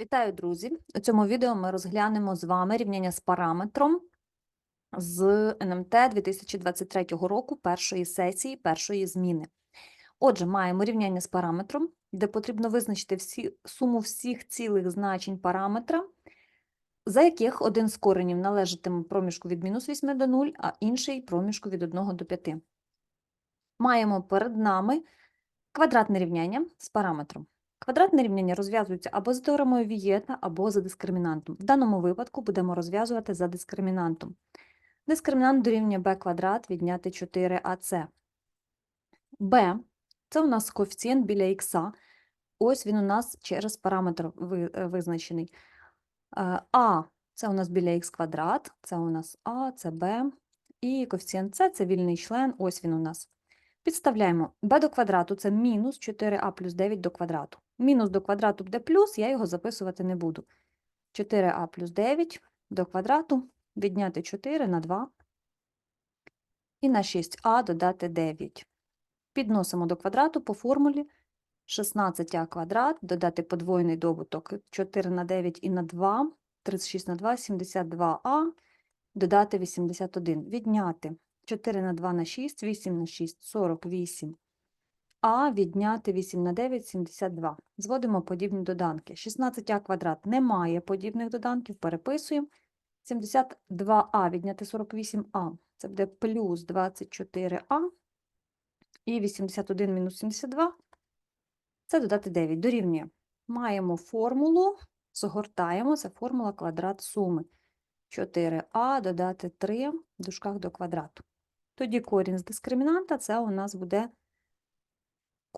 Вітаю, друзі! У цьому відео ми розглянемо з вами рівняння з параметром з НМТ 2023 року першої сесії, першої зміни. Отже, маємо рівняння з параметром, де потрібно визначити всі, суму всіх цілих значень параметра, за яких один з коренів належатиме проміжку від мінус 8 до 0, а інший проміжку від 1 до 5. Маємо перед нами квадратне рівняння з параметром. Квадратне рівняння розв'язується або за теоремою Вієта, або за дискримінантом. В даному випадку будемо розв'язувати за дискримінантом. Дискримінант дорівнює b квадрат відняти 4ac. b – це у нас коефіцієнт біля х. Ось він у нас через параметр е, визначений. Е, А – це у нас біля х квадрат, це у нас А, це b. І коефіцієнт С – це вільний член, ось він у нас. Підставляємо b до квадрату це мінус 4а плюс 9 до квадрату. Мінус до квадрату буде плюс, я його записувати не буду. 4а плюс 9 до квадрату відняти 4 на 2 і на 6а додати 9. Підносимо до квадрату по формулі 16а квадрат, додати подвоєний добуток 4 на 9 і на 2, 36 на 2, 72а, додати 81. Відняти 4 на 2 на 6, 8 на 6, 48. А відняти 8 на 9, 72. Зводимо подібні доданки. 16а квадрат не має подібних доданків, переписуємо. 72а відняти 48а. Це буде плюс 24а. І 81 мінус 72. Це додати 9. Дорівнює. Маємо формулу, згортаємо. Це формула квадрат суми. 4а додати 3 в дужках до квадрату. Тоді корінь з дискримінанта це у нас буде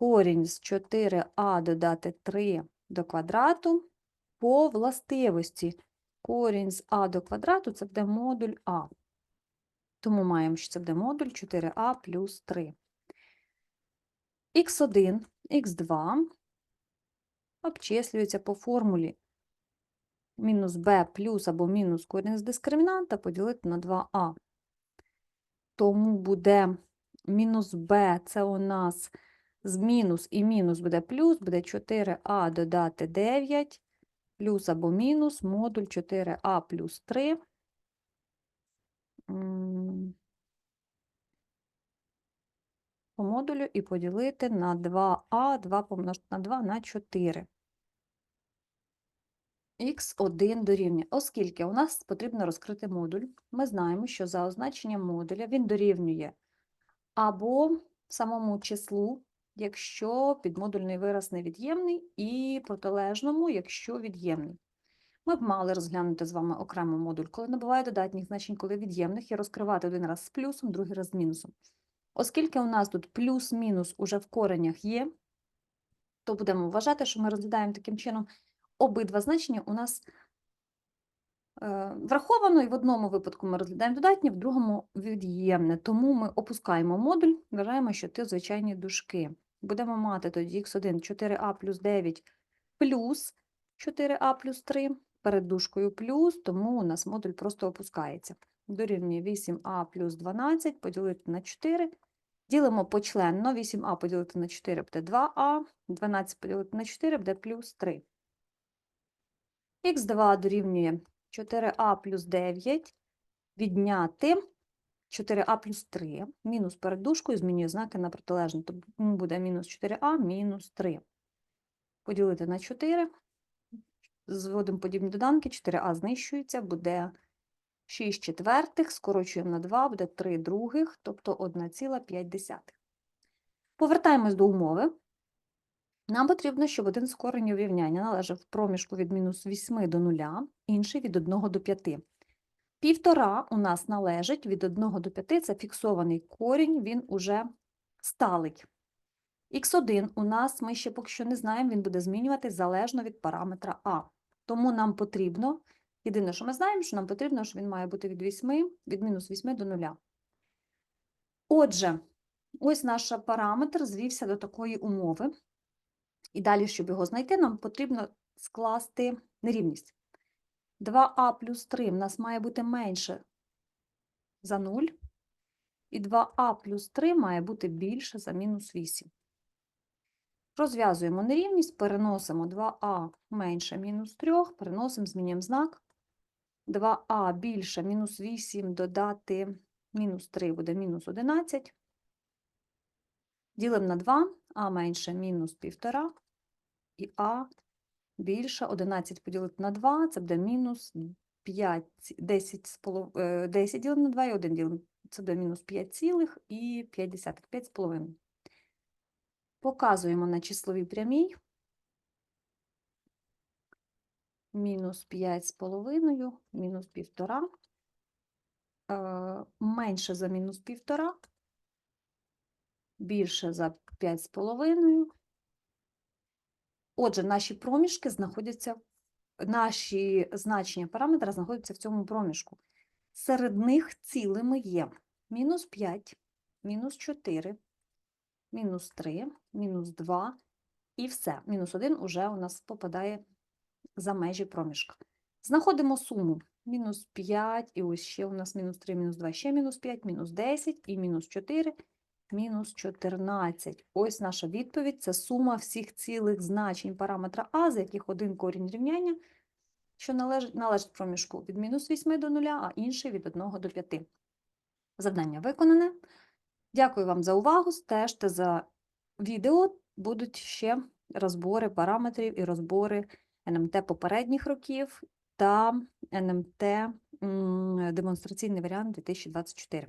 корінь з 4а додати 3 до квадрату по властивості. Корінь з а до квадрату це буде модуль а. Тому маємо, що це буде модуль 4а плюс 3. х1, х2 обчислюється по формулі мінус b плюс або мінус корінь з дискримінанта поділити на 2а. Тому буде мінус b, це у нас з мінус і мінус буде плюс, буде 4а додати 9, плюс або мінус, модуль 4а плюс 3. По модулю і поділити на 2а, 2 помножити на 2 на 4. Х1 дорівнює. Оскільки у нас потрібно розкрити модуль, ми знаємо, що за означенням модуля він дорівнює або самому числу, якщо підмодульний вираз невід'ємний, і протилежному, якщо від'ємний. Ми б мали розглянути з вами окремо модуль, коли набуває додатніх значень, коли від'ємних, і розкривати один раз з плюсом, другий раз з мінусом. Оскільки у нас тут плюс-мінус уже в коренях є, то будемо вважати, що ми розглядаємо таким чином обидва значення у нас враховано, і в одному випадку ми розглядаємо додатнє, в другому від'ємне. Тому ми опускаємо модуль, вважаємо, що це звичайні дужки. Будемо мати тоді х1 4а плюс 9 плюс 4а плюс 3 перед дужкою плюс, тому у нас модуль просто опускається. Дорівнює 8а плюс 12 поділити на 4. Ділимо почленно, 8а поділити на 4 буде 2а, 12 поділити на 4 буде плюс 3. Х2 дорівнює 4а плюс 9, відняти 4а плюс 3. Мінус перед дужкою змінює знаки на протилежне, тому буде мінус 4а мінус 3. Поділити на 4. Зводимо подібні доданки, 4а знищується, буде 6 четвертих, скорочуємо на 2, буде 3 других, тобто 1,5. Повертаємось до умови. Нам потрібно, щоб один з коренів рівняння належав проміжку від мінус 8 до 0, інший від 1 до 5. Півтора у нас належить від 1 до 5, це фіксований корінь, він уже сталий. Х1 у нас, ми ще поки що не знаємо, він буде змінюватись залежно від параметра А. Тому нам потрібно, єдине, що ми знаємо, що нам потрібно, що він має бути від 8, від мінус 8 до 0. Отже, ось наш параметр звівся до такої умови. І далі, щоб його знайти, нам потрібно скласти нерівність. 2а плюс 3 в нас має бути менше за 0, і 2а плюс 3 має бути більше за мінус 8. Розв'язуємо нерівність, переносимо 2а менше мінус 3, переносимо, змінюємо знак. 2а більше мінус 8 додати мінус 3 буде мінус 11. Ділимо на 2, а менше мінус 1,5 і а більше 11 поділити на 2, це буде мінус 5, 10, з е, 10 ділимо на 2 і 1 ділимо. Це буде мінус 5 цілих і 5 десятих, 5 з половиною. Показуємо на числовій прямій. Мінус 5 з половиною, мінус 1,5. Е, менше за мінус 1,5. Більше за 5 з половиною. Отже, наші проміжки знаходяться, наші значення параметра знаходяться в цьому проміжку. Серед них цілими є мінус 5, мінус 4, мінус 3, мінус 2 і все. Мінус 1 уже у нас попадає за межі проміжка. Знаходимо суму. Мінус 5, і ось ще у нас мінус 3, мінус 2, ще мінус 5, мінус 10 і мінус 4, мінус 14. Ось наша відповідь. Це сума всіх цілих значень параметра А, з яких один корінь рівняння, що належить, належить проміжку від мінус 8 до 0, а інший від 1 до 5. Завдання виконане. Дякую вам за увагу. Стежте за відео. Будуть ще розбори параметрів і розбори НМТ попередніх років та НМТ демонстраційний варіант 2024.